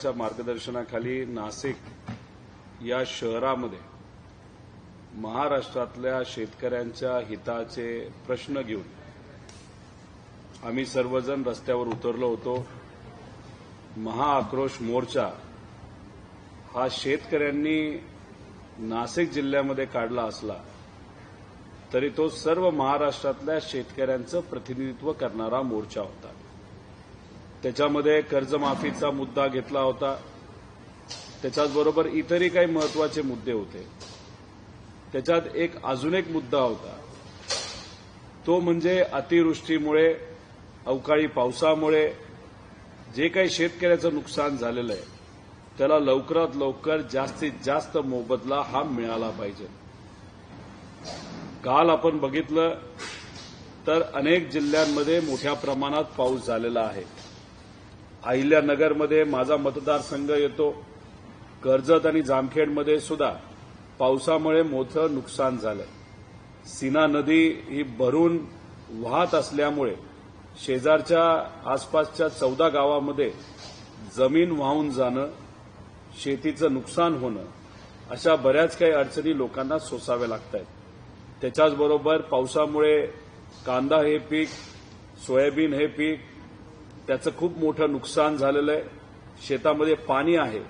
च्या मार्गदर्शनाखाली नाशिक या शहरामध्ये महाराष्ट्रातल्या शेतकऱ्यांच्या हिताचे प्रश्न घेऊन आम्ही सर्वजण रस्त्यावर उतरलो होतो. महाआक्रोश मोर्चा हा शेतकऱ्यांनी नाशिक जिल्ह्यामध्ये काढला असला तरी तो सर्व महाराष्ट्रातल्या शेतकऱ्यांचं प्रतिनिधित्व करणारा मोर्चा होता. त्याच्यामध्ये कर्जमाफीचा मुद्दा घेतला होता. त्याच्याचबरोबर इतरही काही महत्त्वाचे मुद्दे होते. त्याच्यात एक अजून एक मुद्दा होता. तो म्हणजे अतिवृष्टीमुळे अवकाळी पावसामुळे जे काही शेतकऱ्याचं नुकसान झालेलं आहे त्याला लवकरात लवकर जास्तीत जास्त मोबदला हा मिळाला पाहिजे. काल आपण बघितलं तर अनेक जिल्ह्यांमध्ये मोठ्या प्रमाणात पाऊस झालेला आहे. अहिल्यानगरमध्ये माझा मतदारसंघ येतो. कर्जत आणि जामखेडमध्ये सुद्धा पावसामुळे मोठं नुकसान झालं सीना नदी ही भरून वाहत असल्यामुळे शेजारच्या आसपासच्या चौदा गावामध्ये जमीन वाहून जाणं शेतीचं नुकसान होणं अशा बऱ्याच काही अडचणी लोकांना सोसाव्या लागत आहेत त्याच्याचबरोबर पावसामुळे कांदा हे पीक सोयाबीन हे पीक त्याचं खूप मोठं नुकसान झालेलं आहे. शेतामध्ये पाणी आहे.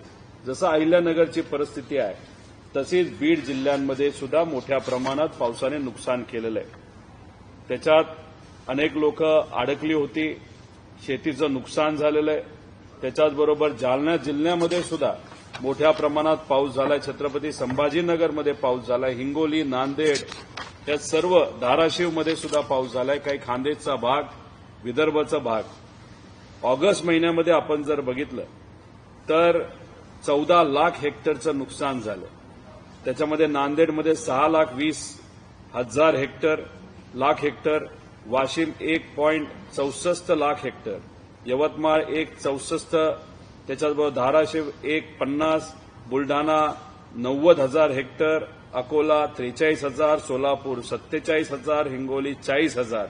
जसं अहिल्यानगरची परिस्थिती आहे तशीच बीड जिल्ह्यांमध्ये सुद्धा मोठ्या प्रमाणात पावसाने नुकसान केलेलं आहे. त्याच्यात अनेक लोक अडकली होती. शेतीचं नुकसान झालेलं आहे. त्याच्याचबरोबर जालना जिल्ह्यामध्ये सुद्धा मोठ्या प्रमाणात पाऊस झालाय. छत्रपती संभाजीनगरमध्ये पाऊस झालाय. हिंगोली नांदेड या सर्व धाराशिवमध्ये सुद्धा पाऊस झालाय. काही खांदेचा भाग विदर्भचा भाग. ऑगस्ट महिन्यामध्ये आपण जर बघितलं तर चौदा लाख हेक्टरचं नुकसान झालं. त्याच्यामध्ये नांदेडमध्ये सहा लाख वीस हजार हेक्टर लाख हेक्टर वाशिम एक पॉईंट चौसष्ट लाख हेक्टर यवतमाळ एक चौसष्ट त्याच्याचबरोबर धाराशिव एक पन्नास बुलढाणा नव्वद हजार हेक्टर अकोला त्रेचाळीस हजार सोलापूर सत्तेचाळीस हजार हिंगोली चाळीस हजार.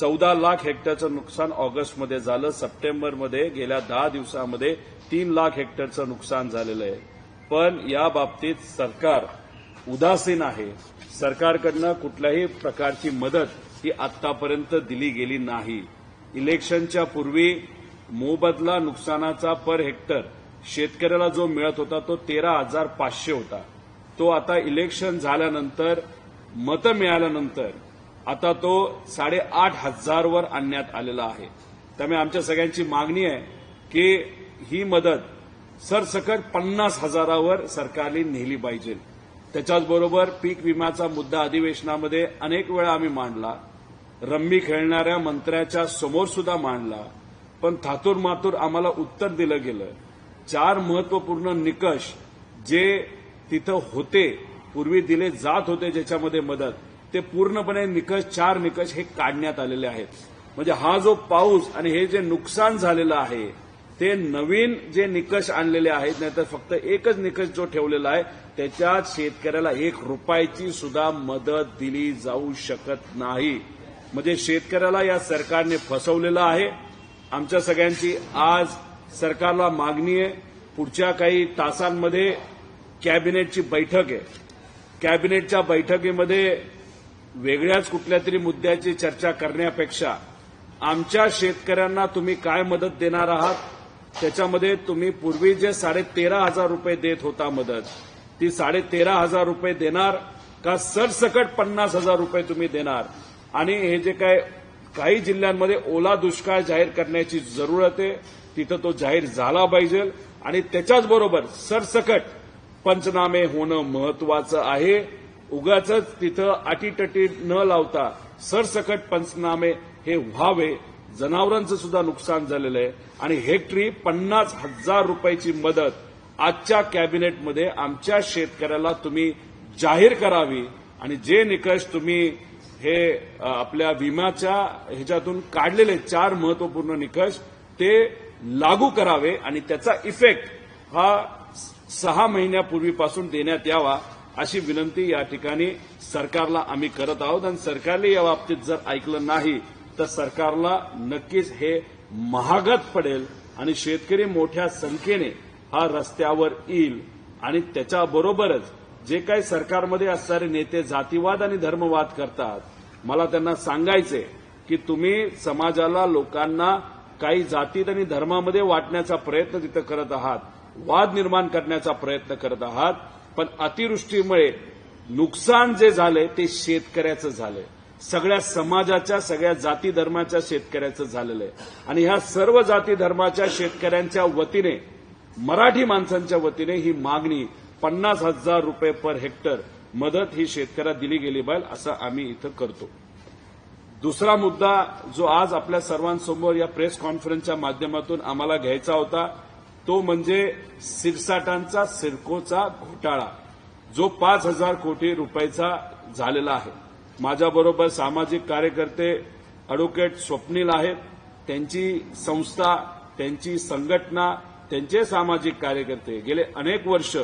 चौदा लाख हेक्टरचं नुकसान ऑगस्टमध्ये झालं. सप्टेंबरमध्ये गेल्या दहा दिवसामध्ये तीन लाख हेक्टरचं नुकसान झालेलं आहे. पण या बाबतीत सरकार उदासीन आहे. सरकारकडनं कुठल्याही प्रकारची मदत ही आतापर्यंत दिली गेली नाही. इलेक्शनच्या पूर्वी मोबदला नुकसानाचा पर हेक्टर शेतकऱ्याला जो मिळत होता तो तेरा हजार पाचशे होता. तो आता इलेक्शन झाल्यानंतर मतं मिळाल्यानंतर आता तो साडेआठ हजारवर आणण्यात आलेला आहे. त्यामुळे आमच्या सगळ्यांची मागणी आहे की ही मदत सरसकट पन्नास हजारावर सरकारने नेली पाहिजे. त्याच्याचबरोबर पीक विम्याचा मुद्दा अधिवेशनामध्ये अनेक वेळा आम्ही मांडला. रम्मी खेळणाऱ्या मंत्र्याच्या समोर सुद्धा मांडला. पण थातूर मातूर आम्हाला उत्तर दिलं गेलं. चार महत्त्वपूर्ण निकष जे तिथं होते पूर्वी दिले जात होते ज्याच्यामध्ये मदत ते पूर्णपणे निकष चार निकष हे काढण्यात आलेले आहेत. म्हणजे हा जो पाऊस आणि हे जे नुकसान झालेलं आहे ते नवीन जे निकष आणलेले आहेत नाहीतर फक्त एकच निकष जो ठेवलेला आहे त्याच्यात शेतकऱ्याला एक रुपयाची सुद्धा मदत दिली जाऊ शकत नाही. म्हणजे शेतकऱ्याला या सरकारने फसवलेलं आहे. आमच्या सगळ्यांची आज सरकारला मागणी आहे. पुढच्या काही तासांमध्ये कॅबिनेटची बैठक आहे. कॅबिनेटच्या बैठकीमध्ये वेगळ्याच कुठल्या तरी मुद्द्याची चर्चा करण्यापेक्षा आमच्या शेतकऱ्यांना तुम्ही काय मदत देणार आहात? त्याच्यामध्ये तुम्ही पूर्वी जे साडेतेरा हजार रुपये देत होता मदत ती साडेतेरा हजार रुपये देणार का सरसकट पन्नास हजार रुपये तुम्ही देणार? आणि हे जे काय काही जिल्ह्यांमध्ये ओला दुष्काळ जाहीर करण्याची जरूरत आहे तिथं तो जाहीर झाला पाहिजे. आणि त्याच्याचबरोबर सरसकट पंचनामे होणं महत्वाचं आहे. उगाच तिथं अटीटटी न लावता सरसकट पंचनामे हे व्हावे. जनावरांचं सुद्धा नुकसान झालेलं आहे. आणि हेक्टरी पन्नास हजार रुपयाची मदत आजच्या कॅबिनेटमध्ये आमच्या शेतकऱ्याला तुम्ही जाहीर करावी. आणि जे निकष तुम्ही हे आपल्या विम्याच्या ह्याच्यातून काढलेले चार महत्त्वपूर्ण निकष ते लागू करावे. आणि त्याचा इफेक्ट हा सहा महिन्यापूर्वीपासून देण्यात यावा. अशी विनंती या ठिकाणी सरकारला आम्ही करत आहोत. आणि सरकारने या बाबतीत जर ऐकलं नाही तर सरकारला नक्कीच हे महागत पडेल. आणि शेतकरी मोठ्या संख्येने हा रस्त्यावर येईल. आणि त्याच्याबरोबरच जे काही सरकारमध्ये असणारे नेते जातीवाद आणि धर्मवाद करतात मला त्यांना सांगायचे की तुम्ही समाजाला लोकांना काही जातीत आणि धर्मामध्ये वाटण्याचा प्रयत्न तिथं करत आहात वाद निर्माण करण्याचा प्रयत्न करत आहात. पण अतिवृष्टीमुळे नुकसान जे झालंय ते शेतकऱ्याचं झालंय. सगळ्या समाजाच्या सगळ्या जाती धर्माच्या शेतकऱ्याचं झालेलं आहे. आणि ह्या सर्व जाती धर्माच्या शेतकऱ्यांच्या वतीने मराठी माणसांच्या वतीने ही मागणी पन्नास हजार रुपये पर हेक्टर मदत ही शेतकऱ्याला दिली गेली पाहिजे असं आम्ही इथं करतो. दुसरा मुद्दा जो आज आपल्या सर्वांसमोर या प्रेस कॉन्फरन्सच्या माध्यमातून आम्हाला घ्यायचा होता तो म्हणजे सिरसाटांचा सिरकोचा घोटाळा जो पाच हजार कोटी रुपयाचा झालेला आहे. माझ्याबरोबर सामाजिक कार्यकर्ते अॅडव्होकेट स्वप्नील आहेत. त्यांची संस्था त्यांची संघटना त्यांचे सामाजिक कार्यकर्ते गेले अनेक वर्ष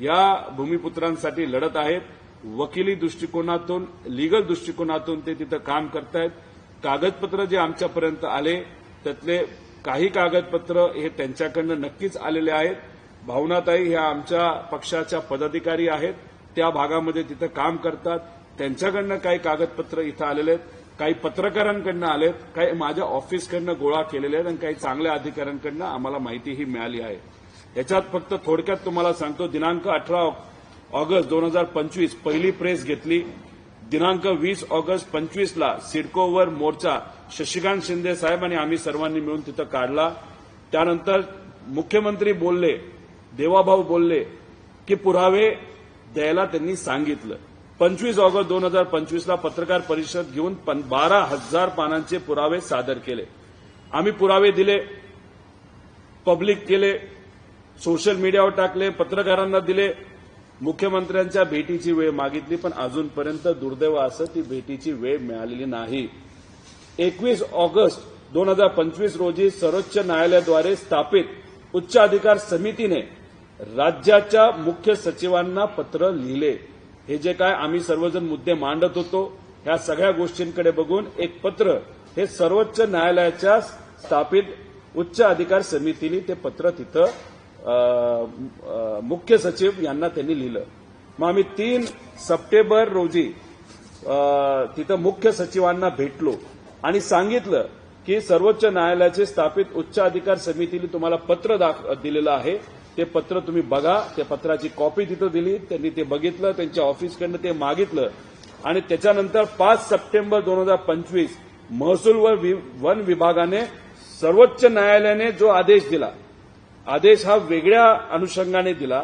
या भूमिपुत्रांसाठी लढत आहेत. वकिली दृष्टिकोनातून लिगल दृष्टिकोनातून ते तिथं काम करतायत. कागदपत्र जे आमच्यापर्यंत आले त्यातले काही कागदपत्र हे त्यांच्याकडनं नक्कीच आलेले आहेत. भावनाताई ह्या आमच्या पक्षाच्या पदाधिकारी आहेत. त्या भागामध्ये तिथं काम करतात. त्यांच्याकडनं काही कागदपत्र इथं आलेले आहेत. काही पत्रकारांकडनं आलेत. काही माझ्या ऑफिसकडनं गोळा केलेले आहेत आणि काही चांगल्या अधिकाऱ्यांकडनं आम्हाला माहितीही मिळाली आहे. याच्यात फक्त थोडक्यात तुम्हाला सांगतो दिनांक अठरा ऑगस्ट दोन हजार पंचवीस पहिली प्रेस घेतली. दिनांक वीस ऑगस्ट पंचवीसला सिडकोवर मोर्चा शशिकांत शिंदे साहेब आणि आम्ही सर्वांनी मिळून तिथं काढला. त्यानंतर मुख्यमंत्री बोलले देवाभाऊ बोलले की पुरावे द्यायला त्यांनी सांगितलं. पंचवीस ऑगस्ट दोन हजार पंचवीसला पत्रकार परिषद घेऊन बारा हजार पानांचे पुरावे सादर केले. आम्ही पुरावे दिले पब्लिक केले सोशल मीडियावर टाकले पत्रकारांना दिले मुख्यमंत्र्यांच्या भेटीची वेळ मागितली पण अजूनपर्यंत दुर्दैव असं ती भेटीची वेळ मिळालेली नाही. एकवीस ऑगस्ट दोन हजार पंचवीस रोजी सर्वोच्च न्यायालयाद्वारे स्थापित उच्च अधिकार समितीने राज्याच्या मुख्य सचिवांना पत्र लिहिले. हे जे काय आम्ही सर्वजण मुद्दे मांडत होतो ह्या सगळ्या गोष्टींकडे बघून एक पत्र हे सर्वोच्च न्यायालयाच्या स्थापित उच्च अधिकार समितीने ते पत्र तिथं मुख्य सचिव यांना त्यांनी लिहिलं. मग आम्ही तीन सप्टेंबर रोजी तिथं मुख्य सचिवांना भेटलो आणि सांगितलं की सर्वोच्च न्यायालयाचे स्थापित उच्च अधिकार समितीने तुम्हाला पत्र दिलेलं आहे. ते पत्र तुम्ही बघा. त्या पत्राची कॉपी तिथं दिली. त्यांनी ते बघितलं. त्यांच्या ऑफिसकडनं ते मागितलं. आणि त्याच्यानंतर पाच सप्टेंबर दोन हजार पंचवीस महसूल व वि- वन विभागाने सर्वोच्च न्यायालयाने जो आदेश दिला आदेश हा वेगळ्या अनुषंगाने दिला.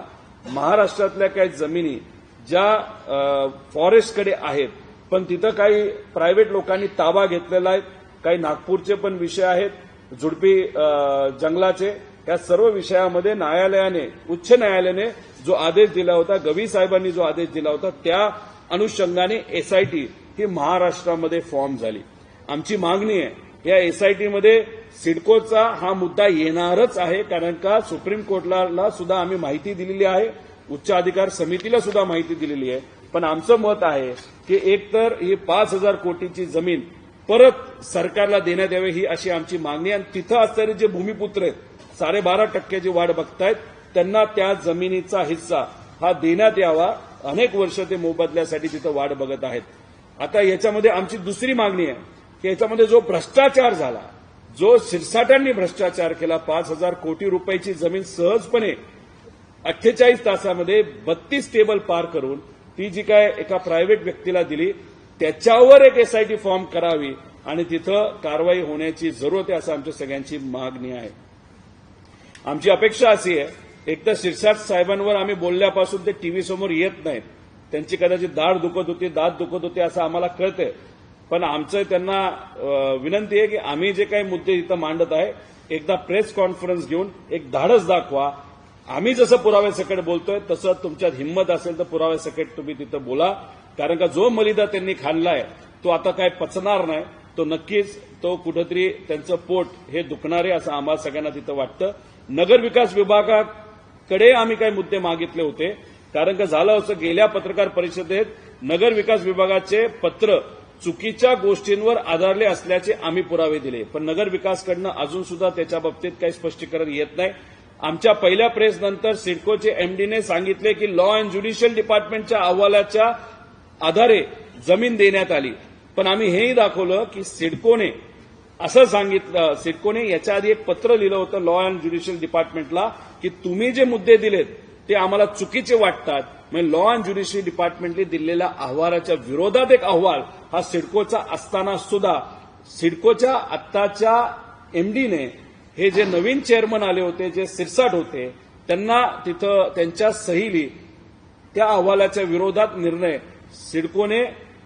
महाराष्ट्रातल्या काही जमिनी ज्या फॉरेस्टकडे आहेत पण तिथं काही प्रायव्हेट लोकांनी ताबा घेतलेला आहे. काही नागपूरचे पण विषय आहेत झुडपी जंगलाचे. या सर्व विषयामध्ये न्यायालयाने उच्च न्यायालयाने जो आदेश दिला होता गवी साहेबांनी जो आदेश दिला होता त्या अनुषंगाने एसआयटी ही महाराष्ट्रामध्ये फॉर्म झाली. आमची मागणी आहे या एसआयटीमध्ये सिडकोचा हा मुद्दा येणारच आहे कारण का सुप्रीम कोर्टाला सुद्धा आम्ही माहिती दिलेली आहे उच्च अधिकार समितीला सुद्धा माहिती दिलेली आहे. पण आमचं मत आहे की एकतर ही पाच हजार कोटीची जमीन परत सरकारला देण्यात यावी ही अशी आमची मागणी आहे. आणि तिथं असणारे जे भूमिपुत्र आहेत साडेबारा टक्क्याची वाढ बघतायत त्यांना त्या जमिनीचा हिस्सा हा देण्यात यावा. अनेक वर्ष ते मोबदल्यासाठी तिथं वाढ बघत आहेत. आता याच्यामध्ये आमची दुसरी मागणी आहे की याच्यामध्ये जो भ्रष्टाचार झाला जो शिरसाटांनी भ्रष्टाचार केला पाच हजार कोटी रुपयाची जमीन सहजपणे अठ्ठेचाळीस तासामध्ये बत्तीस टेबल पार करून ती जी काय एका प्रायव्हेट व्यक्तीला दिली त्याच्यावर एक एसआयटी फॉर्म करावी आणि तिथं कारवाई होण्याची जरूरत आहे असं आमच्या सगळ्यांची मागणी आहे. आमची अपेक्षा अशी आहे एक तर शिरसाट साहेबांवर आम्ही बोलल्यापासून ते टीव्ही समोर येत नाहीत. त्यांची कदाचित दाढ दुखत होती दात दुखत होती असं आम्हाला कळतंय. पण आमचं त्यांना विनंती आहे की आम्ही जे काही मुद्दे इथं मांडत आहे एकदा प्रेस कॉन्फरन्स घेऊन एक धाडस दाखवा. आम्ही जसं पुराव्यासकट बोलतोय तसं तुमच्यात हिंमत असेल तर पुराव्यासकट तुम्ही तिथं बोला. कारण का जो मलिदा त्यांनी खाल्लाय तो आता काय पचणार नाही. तो नक्कीच तो कुठंतरी त्यांचं पोट हे दुखणार आहे असं आम्हाला सगळ्यांना तिथं वाटतं. नगर विकास विभागाकडे आम्ही काही मुद्दे मागितले होते. कारण का झालं असं गेल्या पत्रकार परिषदेत नगर विकास विभागाचे पत्र चुकीच्या गोष्टींवर आधारले असल्याचे आम्ही पुरावे दिले. पण नगर विकासकडनं अजून सुद्धा त्याच्या बाबतीत काही स्पष्टीकरण येत नाही. आमच्या पहिल्या प्रेस नंतर सिडकोचे एमडीने सांगितले की लॉ अँड ज्युडिशियल डिपार्टमेंटच्या अहवालाच्या आधारे जमीन देण्यात आली. पण आम्ही हेही दाखवलं की सिडकोने असं सांगितलं सिडकोने याच्या आधी एक पत्र लिहिलं होतं लॉ अँड ज्युडिशियल डिपार्टमेंटला की तुम्ही जे मुद्दे दिलेत ते आम्हाला चुकीचे वाटतात. म्हणजे लॉ अँड ज्युडिशियल डिपार्टमेंटने दिलेल्या अहवालाच्या विरोधात एक अहवाल हा सिडकोचा असताना सुद्धा सिडकोच्या आत्ताच्या एमडीने हे जे नवीन चेअरमन आले होते जे सिरसाट होते त्यांना तिथं त्यांच्या सहीली त्या अहवालाच्या विरोधात निर्णय सिडकोने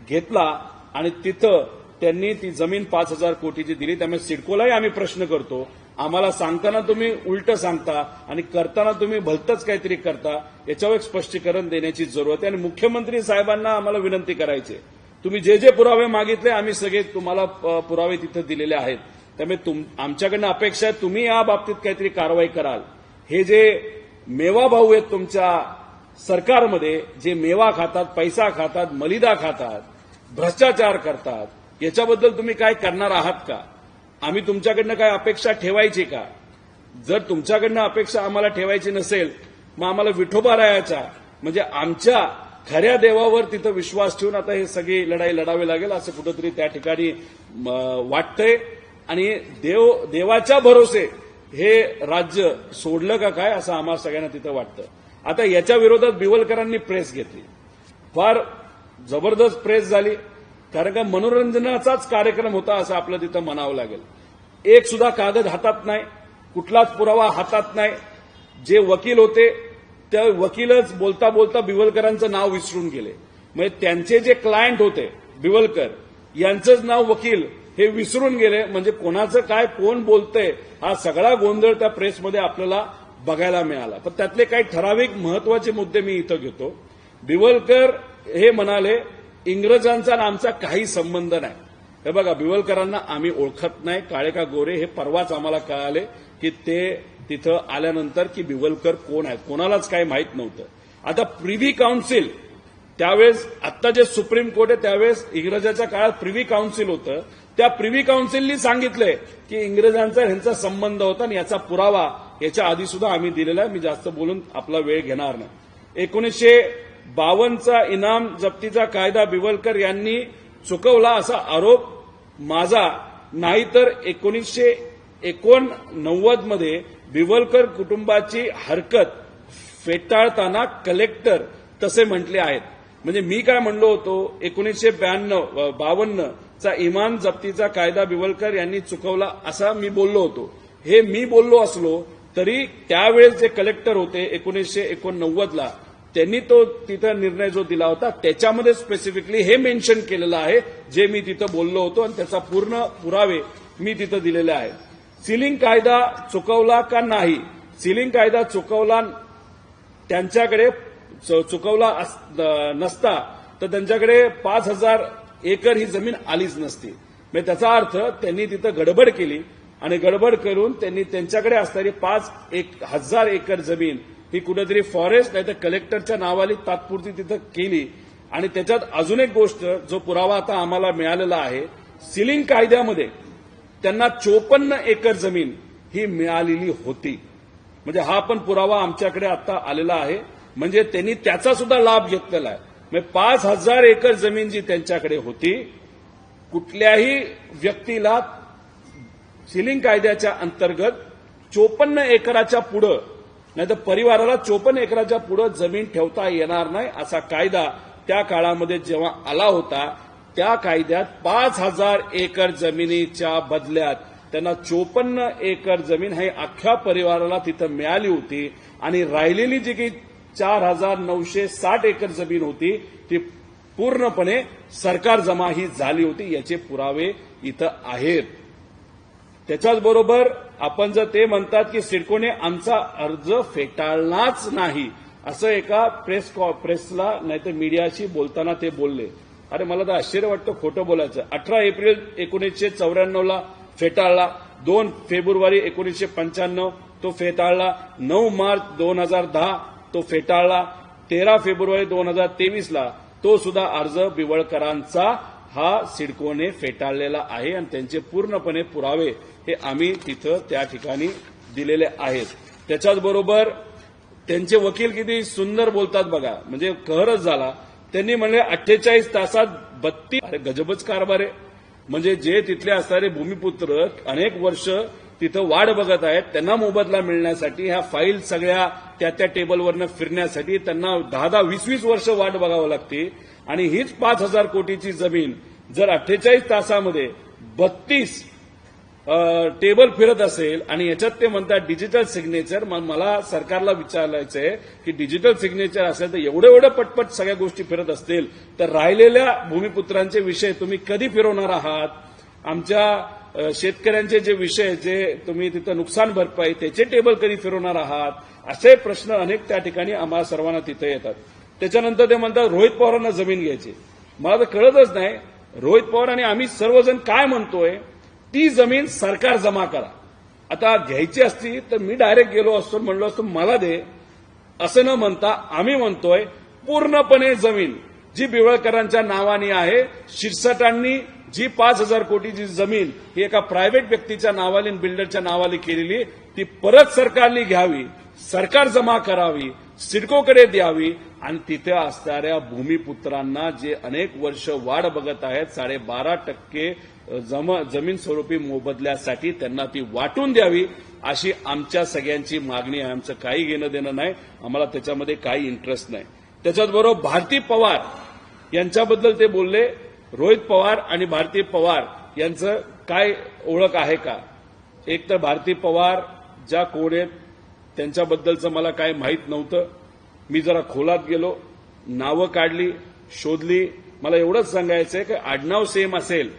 घेतला आणि तिथं त्यांनी ती जमीन पाच हजार कोटीची दिली. त्यामुळे सिडकोलाही आम्ही प्रश्न करतो. आम्हाला सांगताना तुम्ही उलट सांगता आणि करताना तुम्ही भलतंच काहीतरी करता याच्यावर एक स्पष्टीकरण देण्याची जरूरत आहे. आणि मुख्यमंत्री साहेबांना आम्हाला विनंती करायची तुम्ही जे जे पुरावे मागितले आम्ही सगळे तुम्हाला प- पुरावे तिथं दिलेले आहेत. त्यामुळे तुम आमच्याकडनं अपेक्षा आहे तुम्ही या बाबतीत काहीतरी कारवाई कराल. हे जे मेवा भाऊ आहेत तुमच्या सरकारमध्ये जे मेवा खातात पैसा खातात मलिदा खातात भ्रष्टाचार करतात याच्याबद्दल तुम्ही काय करणार आहात का? आम्ही तुमच्याकडनं काय अपेक्षा ठेवायची का? जर तुमच्याकडनं अपेक्षा आम्हाला ठेवायची नसेल मग आम्हाला विठोबा रायाचा म्हणजे आमच्या खऱ्या देवावर तिथं विश्वास ठेवून आता हे सगळी लढाई लढावी लागेल असं कुठंतरी त्या ठिकाणी वाटतंय. आणि देव देवाच्या भरोसे हे राज्य सोडलं का काय असं आम्हाला सगळ्यांना तिथं वाटतं. आता याच्या विरोधात बिवलकरांनी प्रेस घेतली. फार जबरदस्त प्रेस झाली. कारण का मनोरंजनाचाच कार्यक्रम होता असं आपलं तिथं म्हणावं लागेल. एक सुद्धा कागद हातात नाही कुठलाच पुरावा हातात नाही. जे वकील होते त्या वकीलच बोलता बोलता बिवलकरांचं नाव विसरून गेले. म्हणजे त्यांचे जे क्लायंट होते बिवलकर यांचंच नाव वकील हे विसरून गेले. म्हणजे कोणाचं काय कोण बोलतंय हा सगळा गोंधळ त्या प्रेसमध्ये आपल्याला बघायला मिळाला. पण त्यातले काही ठराविक महत्त्वाचे मुद्दे मी इथं घेतो. बिवलकर हे म्हणाले इंग्रजांचा आणि आमचा काही संबंध नाही. हे बघा बिवलकरांना आम्ही ओळखत नाही. काळे का गोरे हे परवाच आम्हाला कळाले की ते तिथं आल्यानंतर की बिवलकर कोण आहेत. कोणालाच काही माहीत नव्हतं. आता प्रिव्ही काउन्सिल त्यावेळेस आता जे सुप्रीम कोर्ट आहे त्यावेळेस इंग्रजाच्या काळात प्रिव्ही काउन्सिल होतं. त्या प्रिव्ही काउन्सिलनी सांगितलंय की इंग्रजांचा ह्यांचा संबंध होता आणि याचा पुरावा याच्या आधी सुद्धा आम्ही दिलेला आहे. मी जास्त बोलून आपला वेळ घेणार नाही. एकोणीसशे बावन्नचा इनाम जप्तीचा कायदा बिवलकर यांनी चुकवला असा आरोप माझा. नाहीतर एकोणीसशे एकोणनव्वदमध्ये बिवलकर कुटुंबाची हरकत फेटाळताना कलेक्टर तसे म्हटले आहेत. म्हणजे मी काय म्हणलो होतो एकोणीसशे ब्याण्णव बावन्न चा इमान जप्तीचा कायदा बिवलकर यांनी चुकवला असा मी बोललो होतो. हे मी बोललो असलो तरी त्यावेळेस जे कलेक्टर होते एकोणीसशे एकोणनव्वदला त्यांनी तो तिथं निर्णय जो दिला होता त्याच्यामध्ये स्पेसिफिकली हे मेन्शन केलेलं आहे जे मी तिथं बोललो होतो आणि त्याचा पूर्ण पुरावे मी तिथं दिलेले आहेत. सिलिंग कायदा चुकवला का नाही? सिलिंग कायदा चुकवला त्यांच्याकडे च- चुकवला अस- नसता तर त्यांच्याकडे पाच हजार एकर ही जमीन आलीच नसती. म्हणजे त्याचा अर्थ त्यांनी तिथं गडबड केली आणि गडबड करून त्यांनी त्यांच्याकडे असणारी पाच एक हजार एकर जमीन ही कुठेतरी फॉरेस्ट नाही तर कलेक्टरच्या नावाली तात्पुरती तिथं केली. आणि त्याच्यात अजून एक गोष्ट जो पुरावा आता आम्हाला मिळालेला आहे सिलिंग कायद्यामध्ये त्यांना चोपन्न एकर जमीन ही मिळालेली होती. म्हणजे हा पण पुरावा आमच्याकडे आता आलेला आहे. म्हणजे त्यांनी त्याचा सुद्धा लाभ घेतलेला आहे. म्हणजे पाच हजार एकर जमीन जी त्यांच्याकडे होती कुठल्याही व्यक्तीला सिलिंग कायद्याच्या अंतर्गत चोपन्न एकराच्या पुढं नाही तर परिवाराला चोपन्न एकराच्या पुढं जमीन ठेवता येणार नाही असा कायदा त्या काळामध्ये जेव्हा आला होता त्या कायद्यात पाच हजार एकर जमिनीच्या बदल्यात त्यांना चोपन्न एकर जमीन हे अख्ख्या परिवाराला तिथं मिळाली होती आणि राहिलेली जी काही चार हजार नऊशे साठ एकर जमीन होती ती पूर्णपणे सरकार जमा ही झाली होती याचे पुरावे इथं आहेत. त्याच्याच बरोबर आपण जर ते म्हणतात की सिडकोने आमचा अर्ज फेटाळलाच नाही असं एका प्रेस कॉ- प्रेसला नाहीतर मीडियाशी बोलताना ते बोलले. अरे मला तर आश्चर्य वाटतं खोटं बोलायचं. अठरा एप्रिल एकोणीसशे चौऱ्याण्णवला फेटाळला. दोन फेब्रुवारी एकोणीसशे पंच्याण्णव तो फेटाळला. नऊ मार्च दोन हजार दहा तो फेटाळला. तेरा फेब्रुवारी दोन हजार तेवीसला तो सुद्धा अर्ज बिवळकरांचा हा सिडकोने फेटाळलेला आहे आणि त्यांचे पूर्णपणे पुरावे हे आम्ही तिथं त्या ठिकाणी दिलेले आहेत. त्याच्याच बरोबर त्यांचे वकील किती सुंदर बोलतात बघा. म्हणजे कहरच झाला. त्यांनी म्हणले अठ्ठेचाळीस तासात बत्तीस अरे गजबच कारभार आहे. म्हणजे जे तिथले असणारे भूमिपुत्र अनेक वर्ष तिथं वाढ बघत आहेत. त्यांना मोबदला मिळण्यासाठी ह्या फाईल सगळ्या त्या त्या टेबलवरनं फिरण्यासाठी त्यांना दहा दहा वीस वीस वर्ष वाट बघावं लागते. आणि हीच पाच हजार कोटीची जमीन जर अठ्ठेचाळीस तासामध्ये बत्तीस टेबल फिरत असेल आणि याच्यात ते म्हणतात डिजिटल सिग्नेचर मग मला सरकारला विचारायचं आहे की डिजिटल सिग्नेचर असेल तर एवढं एवढं पटपट सगळ्या गोष्टी फिरत असतील. तर राहिलेल्या भूमिपुत्रांचे विषय तुम्ही कधी फिरवणार आहात? आमच्या शेतकऱ्यांचे जे विषय जे तुम्ही तिथं नुकसान भरपाई त्याचे टेबल कधी फिरवणार आहात? असे प्रश्न अनेक त्या ठिकाणी आम्हाला सर्वांना तिथे येतात. त्याच्यानंतर ते म्हणतात रोहित पवारांना जमीन घ्यायची. मला तर कळतच नाही रोहित पवार आणि आम्ही सर्वजण काय म्हणतोय? ती जमीन सरकार जमा करा. आता घ्यायची असती तर मी डायरेक्ट गेलो असतो म्हणलो असतो मला दे. असं न म्हणता आम्ही म्हणतोय पूर्णपणे जमीन जी बिवळकरांच्या नावाने आहे शिरसटांनी जी पाच हजार कोटीची जमीन ही एका प्रायव्हेट व्यक्तीच्या नावाने बिल्डरच्या नावाने केलेली ती परत सरकारने घ्यावी सरकार जमा करावी सिडकोकडे द्यावी आणि तिथे असणाऱ्या भूमिपुत्रांना जे अनेक वर्ष वाढ बघत आहेत साडेबारा टक्के जमीन स्वरूपी मोबदल्यासाठी त्यांना ती वाटून द्यावी अशी आमच्या सगळ्यांची मागणी आहे. आमचं काही घेणं देणं नाही आम्हाला त्याच्यामध्ये काही इंटरेस्ट नाही. त्याच्याचबरोबर भारती पवार यांच्याबद्दल ते बोलले रोहित पवार आणि भारती पवार यांचं काय ओळख आहे का? एक तर भारती पवार ज्या कोण आहेत त्यांच्याबद्दलचं मला काय माहीत नव्हतं. मी जरा खोलात गेलो नावं काढली शोधली. मला एवढंच सांगायचंय की आडनाव सेम असेल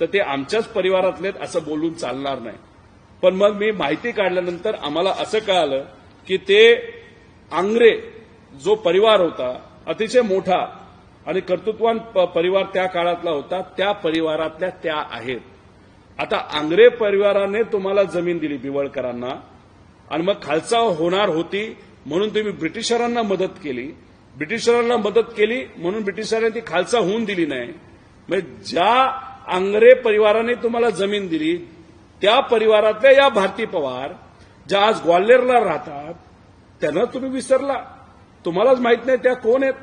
तर ते आमच्याच परिवारातले आहेत असं बोलून चालणार नाही. पण मग मी माहिती काढल्यानंतर आम्हाला असं कळालं की ते आंग्रे जो परिवार होता अतिशय मोठा आणि कर्तृत्वान प- परिवार त्या काळातला होता त्या परिवारातल्या त्या आहेत. आता आंग्रे परिवाराने तुम्हाला जमीन दिली बिवळकरांना आणि मग खालचा होणार होती म्हणून तुम्ही ब्रिटिशरांना मदत केली. ब्रिटिशरांना मदत केली म्हणून ब्रिटिशरांनी ती खालचा होऊन दिली नाही. म्हणजे ज्या आंग्रे परिवाराने तुम्हाला जमीन दिली त्या परिवारातल्या या भारती पवार ज्या आज ग्वाल्हेरला राहतात त्यांना तुम्ही विसरला. तुम्हालाच माहीत नाही त्या कोण आहेत.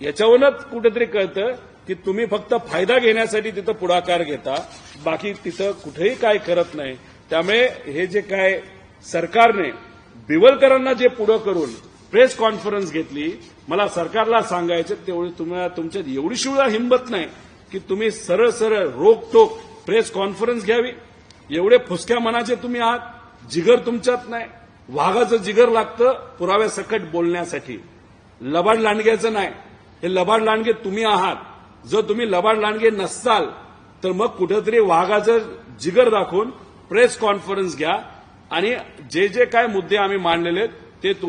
याच्यावरूनच कुठेतरी कळतं की तुम्ही फक्त फायदा घेण्यासाठी तिथं पुढाकार घेता बाकी तिथं कुठेही काय करत नाही. त्यामुळे हे जे काय सरकारने बिवलकरांना जे पुढं करून प्रेस कॉन्फरन्स घेतली मला सरकारला सांगायचं तेवढी तुम्हाला तुमच्यात एवढी शिवळा हिंमत नाही की तुम्ही सरळ सरळ रोकटोक प्रेस कॉन्फरन्स घ्यावी. एवढे फुसक्या मनाचे तुम्ही आहात जिगर तुमच्यात नाही. वाघाचं जिगर लागतं पुराव्यासकट बोलण्यासाठी. लबाड लांडग्याचं नाही. हे लबाड लांडगे तुम्ही आहात. जर तुम्ही लबाड लांडगे नसताल तर मग कुठेतरी वाघाचं जिगर दाखवून प्रेस कॉन्फरन्स घ्या आणि जे जे काय मुद्दे आम्ही मांडलेले आहेत ते तुम्ही